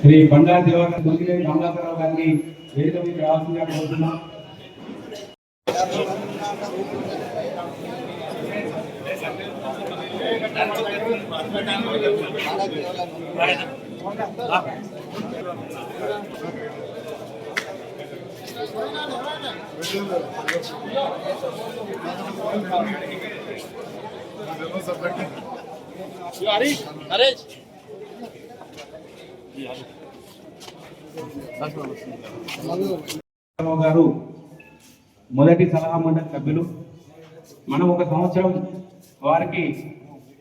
శ్రీ బండా దివాకర్ ముగిలేని రామదాసరావు గారిని వేదిక మీద రావాల్సిందిగా కోరుతున్నాం హరీష్ హరీష్ రావు గారు మొదటి సలహా మండలి సభ్యులు. మనం ఒక సంవత్సరం వారికి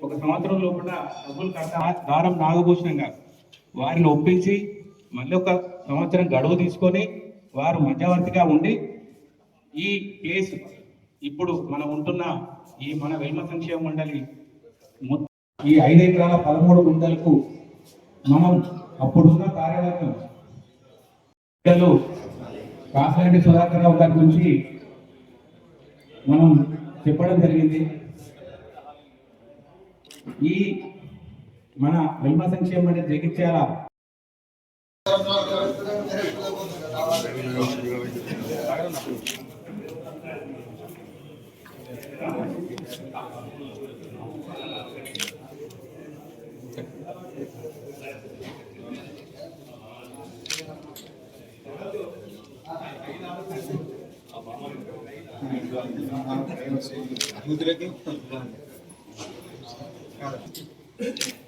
ఒక సంవత్సరం లోపల డబ్బులు కడతా దారం నాగభూషణం గారు వారిని ఒప్పించి మళ్ళీ ఒక సంవత్సరం గడువు తీసుకొని వారు మధ్యవర్తిగా ఉండి ఈ ప్లేస్ ఇప్పుడు మనం ఉంటున్న ఈ మన వెల్మ సంక్షేమ మండలి మొత్తం ఈ ఐదు ఎకరాల పదమూడు గుంటలకు మనం అప్పుడున్న కార్యవర్గం పెద్దలు కాసిరెడ్డి సుధాకర్ రావు గారి గురించి మనం చెప్పడం జరిగింది ఈ మన వెల్మ సంక్షేమం మండలి జగిత్యాల Thank you. ప్రేమ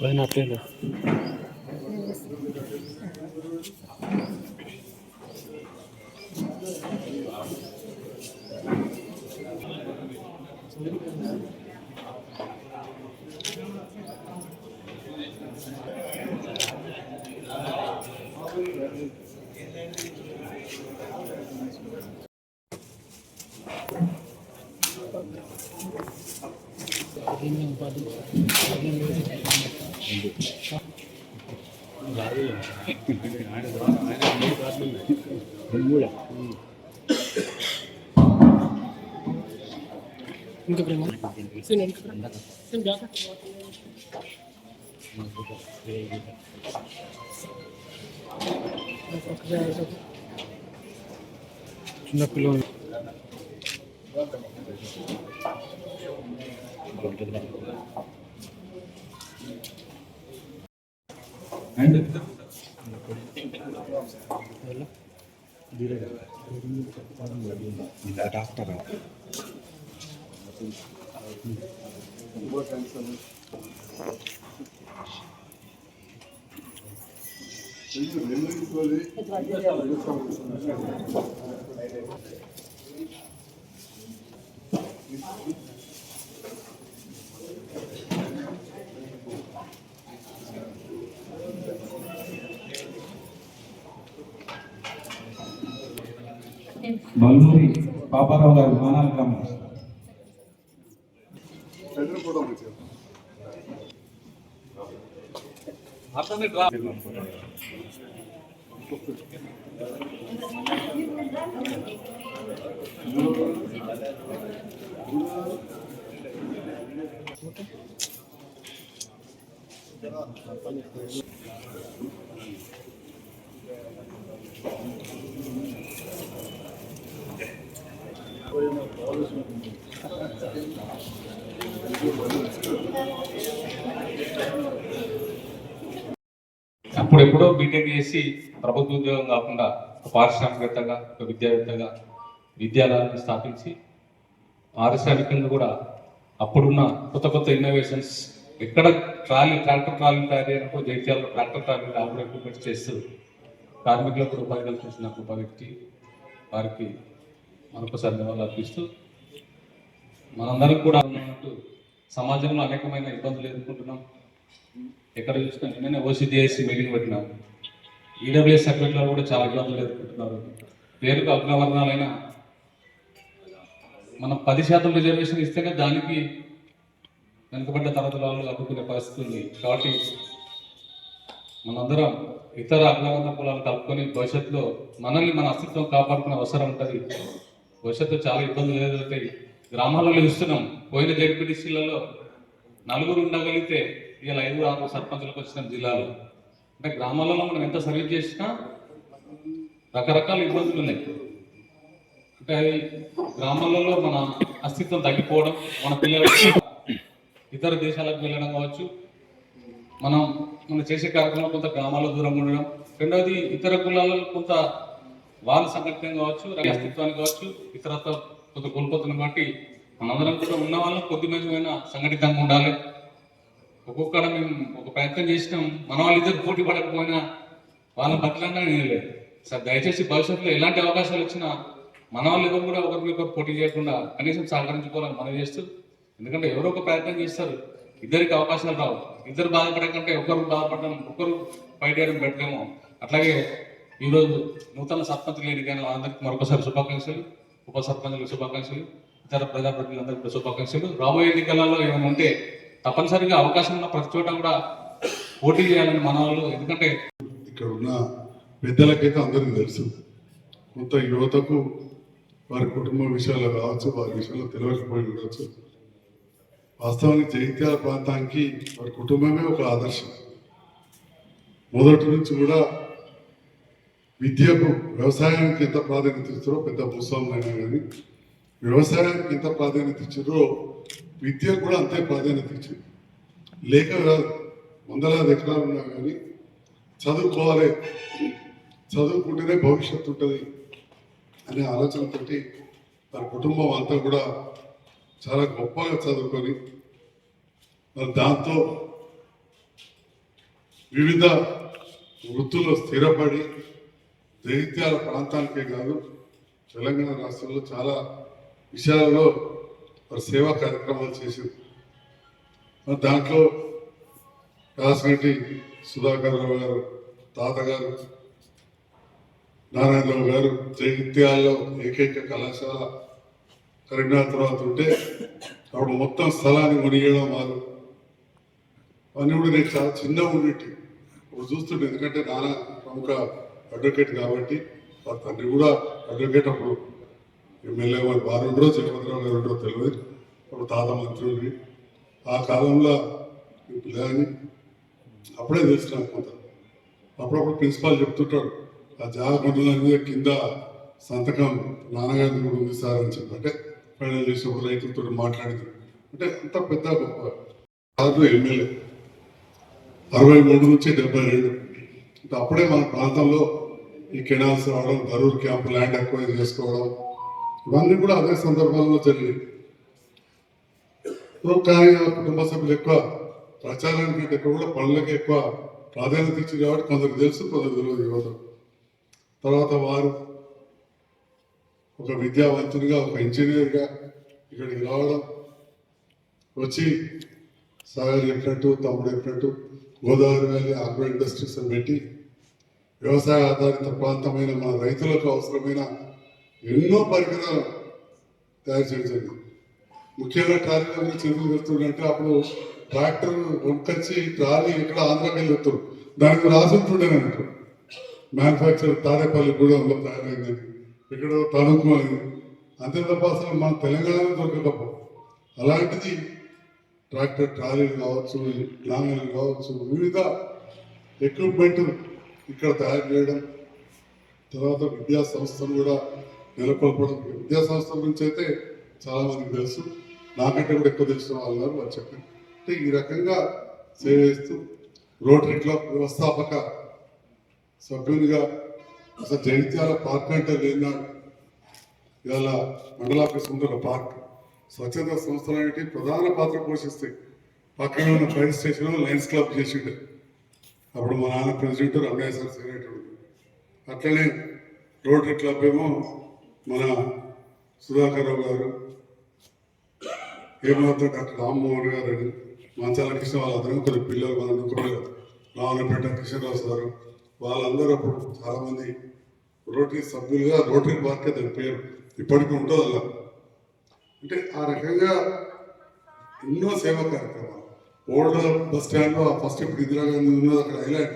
సీన్ ఇంకా సీన్ జాక చిన్న పిల్లలు అండ్ డాక్టర్ బల్లూరి పాపారావు గారు మానాల గ్రామం Thank you. అప్పుడెప్పుడో బీటెక్ చేసి ప్రభుత్వ ఉద్యోగం కాకుండా ఒక పారిశ్రామికవేత్తగా ఒక విద్యావేత్తగా విద్యాలయాన్ని స్థాపించి పారిశ్రామికంగా కూడా అప్పుడున్న కొత్త కొత్త ఇన్నోవేషన్స్ ఎక్కడ ట్రాలీ ట్రాక్టర్ ట్రాలీ తయారు అయినప్పుడు జైత్యాలలో ట్రాక్టర్ ట్రాలీ ఆపరేట్ చేస్తూ కార్మికులకు ఉపాధి కల్పించిన గొప్ప వ్యక్తి వారికి మరొకసారి ధన్యవాదాలు అర్పిస్తూ మనందరం కూడా ఉన్నట్టు సమాజంలో అనేకమైన ఇబ్బందులు ఎదుర్కొంటున్నాం. ఎక్కడ చూసినా నిన్ననే ఓసీజీఎస్సీ మిగిలిన పెట్టినాం. ఈడబ్ల్యూఎస్ సర్టిఫికెట్లో కూడా చాలా ఇబ్బందులు ఎదుర్కొంటున్నారు. పేరుకు అగ్రవర్ణాలైన మనం పది శాతం రిజర్వేషన్ ఇస్తేనే దానికి వెనుకబడ్డ తరగతుల వాళ్ళు అడ్డుకునే పరిస్థితి ఉంది. కాబట్టి మనందరం ఇతర అగ్రవర్ణ కులాలు కలుపుకొని భవిష్యత్తులో మనల్ని మన అస్తిత్వం కాపాడుకునే అవసరం ఉంటుంది. భవిష్యత్తు చాలా ఇబ్బందులు ఎదురవుతాయి. గ్రామాలలో ఇస్తున్నాం పోయిన జడ్పీటీసీలలో నలుగురు ఉండగలిగితే ఇలా ఐదు ఆరు సర్పంచులకు వచ్చిన జిల్లాలో. అంటే గ్రామాలలో మనం ఎంత సర్వీస్ చేసినా రకరకాల ఇబ్బందులు ఉన్నాయి. అంటే అది గ్రామాలలో మన అస్తిత్వం తగ్గిపోవడం మన పిల్లలకి ఇతర దేశాలకు వెళ్ళడం కావచ్చు. మనం మనం చేసే కార్యక్రమం కొంత గ్రామాల దూరం ఉండడం. రెండవది ఇతర కులాలలో కొంత వాళ్ళ సంఘటన కావచ్చు అస్తిత్వాన్ని కావచ్చు ఇతరత్వ కొంత కోల్పోతున్నాం కాబట్టి మనందరం కూడా ఉన్న వాళ్ళం కొద్ది మందిమైనా సంఘటితంగా ఉండాలి. ఒక్కొక్కడ మేము ఒక ప్రయత్నం చేసినాం మన వాళ్ళు ఇద్దరు పోటీ పడకపోయినా వాళ్ళ పట్లన్నా లేదు సార్ దయచేసి భవిష్యత్తులో ఎలాంటి అవకాశాలు వచ్చినా మన వాళ్ళు ఎవరు కూడా ఒకరికొకరు పోటీ చేయకుండా కనీసం సహకరించుకోవాలని మనం చేస్తూ ఎందుకంటే ఎవరో ఒక ప్రయత్నం చేస్తారు ఇద్దరికి అవకాశాలు రావు. ఇద్దరు బాధపడకంటే ఒకరు బాధపడడం ఒకరు ఫైట్ చేయడం పెట్టలేము అట్లాగే ఈరోజు నూతన సర్పంచ్ లేని కానీ మరొకసారి శుభాకాంక్షలు ఉప సర్పంచులకు శుభాకాంక్షలు ఇతర ప్రజాప్రతినిధులందరికీ కూడా శుభాకాంక్షలు. రాబోయే ఎన్నికలలో ఏమైనా ఉంటే తప్పనిసరిగా అవకాశం ఉన్న ప్రతి చోట కూడా పోటీ చేయాలని మన వాళ్ళు ఎందుకంటే ఇక్కడ ఉన్న పెద్దలకైతే అందరికీ తెలుసు. కొంత యువతకు వారి కుటుంబ విషయాలు కావచ్చు వారి విషయంలో తెలియకపోయి ఉండవచ్చు వాస్తవానికి జైత్యాల ప్రాంతానికి వారి కుటుంబమే ఒక ఆదర్శం. మొదటి నుంచి కూడా విద్యకు వ్యవసాయానికి ఎంత ప్రాధాన్యత ఇచ్చారో పెద్ద భూస్వాములైనా కానీ వ్యవసాయానికి ఎంత ప్రాధాన్యత ఇచ్చారో విద్యకు కూడా అంతే ప్రాధాన్యత ఇచ్చింది లేక వందలాది ఎకరాలు ఉన్నా కానీ చదువుకోవాలి చదువుకుంటేనే భవిష్యత్తు ఉంటుంది అనే ఆలోచనతోటి తన కుటుంబం అంతా కూడా చాలా గొప్పగా చదువుకొని మరి దాంతో వివిధ వృత్తుల్లో స్థిరపడి జైత్యాల ప్రాంతానికే కాదు తెలంగాణ రాష్ట్రంలో చాలా విషయాలలో వారు సేవా కార్యక్రమాలు చేసింది మరి దాంట్లో రాసినట్టి సుధాకర్ రావు గారు తాతగారు నారాయణరావు గారు జైత్యాల్లో ఏకైక కళాశాల కరీంనగర్ తర్వాత ఉంటే అప్పుడు మొత్తం స్థలాన్ని మునిగేయడం వారు అవన్నీ కూడా నేను చాలా చిన్నగా ఉండేటి. ఇప్పుడు చూస్తుండే ఎందుకంటే నాన్న ప్రముఖ అడ్వకేట్ కాబట్టి వారి తండ్రి కూడా అడ్వకేట్ అప్పుడు ఎమ్మెల్యే వారు వారు ఉండరో జగపతిరావు గారు ఉండరో తెలియదు. అప్పుడు తాత మంత్రులు ఆ కాలంలో పిల్లని అప్పుడే తెలిసిన కొంత అప్పుడప్పుడు ప్రిన్సిపాల్ చెప్తుంటాడు ఆ జాగ్రత్తల మీద కింద సంతకం నాన్నగారి కూడా ఉంది సార్ అని చెప్పి. అంటే ఫైనల్ చేసినప్పుడు రైతులతో మాట్లాడింది. అంటే అంత పెద్ద గొప్ప కాదు ఎమ్మెల్యే. అరవై మూడు నుంచి డెబ్బై రెండు. అప్పుడే మన ప్రాంతంలో ఈ కెనాల్స్ రావడం బరూర్ క్యాంప్ ల్యాండ్ అక్వైర్ చేసుకోవడం ఇవన్నీ కూడా అదే సందర్భంలో జరిగింది కానీ కుటుంబ సభ్యులు ఎక్కువ ప్రచారానికి ఎక్కువ కూడా పనులకి ఎక్కువ ప్రాధాన్యత ఇచ్చింది కాబట్టి కొందరు తెలుసు కొందరు తెలియదు యువత తర్వాత వారు ఒక విద్యావంతునిగా ఒక ఇంజనీర్గా ఇక్కడికి రావడం వచ్చి సాగర్ చెప్పినట్టు తమ్ముడు చెప్పినట్టు గోదావరి వ్యాలీ ఆగ్రో ఇండస్ట్రీస్ అని పెట్టి వ్యవసాయ ఆధారిత ప్రాంతమైన మన రైతులకు అవసరమైన ఎన్నో పరికరాలు తయారు చేయడం జరిగింది. ముఖ్యంగా ట్రాలీల గురించి ఎందుకు అప్పుడు ట్రాక్టర్ కొనుకొచ్చి ట్రాలీ ఇక్కడ ఆంధ్రాకి వెళ్ళి వస్తారు దానికి రాసి ఉంటుండే మ్యానుఫ్యాక్చర్ తాడేపల్లి గూడెంలో తయారైంది. ఇక్కడ తణుకు అని. అంతే తప్ప అసలు మన తెలంగాణలో దొరకకపో. అలాంటిది ట్రాక్టర్ ట్రాలీలు కావచ్చు లాంగలు కావచ్చు వివిధ ఎక్విప్మెంట్ ఇక్కడ తయారు చేయడం తర్వాత విద్యా సంస్థలు కూడా నెలకొల్పడం. విద్యా సంస్థల గురించి అయితే చాలా మందికి తెలుసు. నాకంటే కూడా ఎక్కువ తెలిసిన వాళ్ళు ఉన్నారు వాళ్ళు చెప్పారు అంటే ఈ రకంగా సేవ చేస్తూ రోటరీ క్లబ్ వ్యవస్థాపక సభ్యునిగా అసలు జైత్యాల పార్క్ అంటే లేనాడు ఇవాళ మండలాఫీస్ ముందు ఒక పార్క్. స్వచ్ఛత సంస్థలు అనేవి ప్రధాన పాత్ర పోషిస్తాయి. పక్కన ఉన్న ఫైర్ స్టేషన్ లయన్స్ క్లబ్ చేసిండు. అప్పుడు మా నాన్న ప్రెసిడెంట్ రమణేశ్వర సెక్రటరీ అట్లనే రోటరీ క్లబ్ ఏమో మన సుధాకర్ రావు గారు ఏమాత్రం డాక్టర్ రామ్మోహన్ గారు అని మంచాల కృష్ణ వాళ్ళందరూ కొన్ని పిల్లలు మన దుఃఖపడ రావణపేట కిషన్రావు గారు వాళ్ళందరూ అప్పుడు చాలామంది రోటరీ సభ్యులుగా రోటరీ పార్క్ దాని పేరు ఇప్పటికీ ఉంటుంది అలా అంటే ఆ రకంగా ఎన్నో సేవా కార్యక్రమాలు. ఓల్డ్ బస్ స్టాండ్ ఫస్ట్ ఇప్పుడు ఇందిరాగాంధీ ఉన్నది అక్కడ హైలైట్.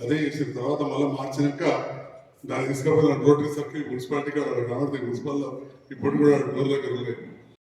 అదే చేసిన తర్వాత మళ్ళీ మార్చినాక దాన్ని తీసుకుపోయిన రోటరీ సర్కిల్ మున్సిపాలిటీ కాదు కనబడుతుంది మున్సిపల్ ఇప్పుడు కూడా డోర్ దగ్గర ఉన్నాయి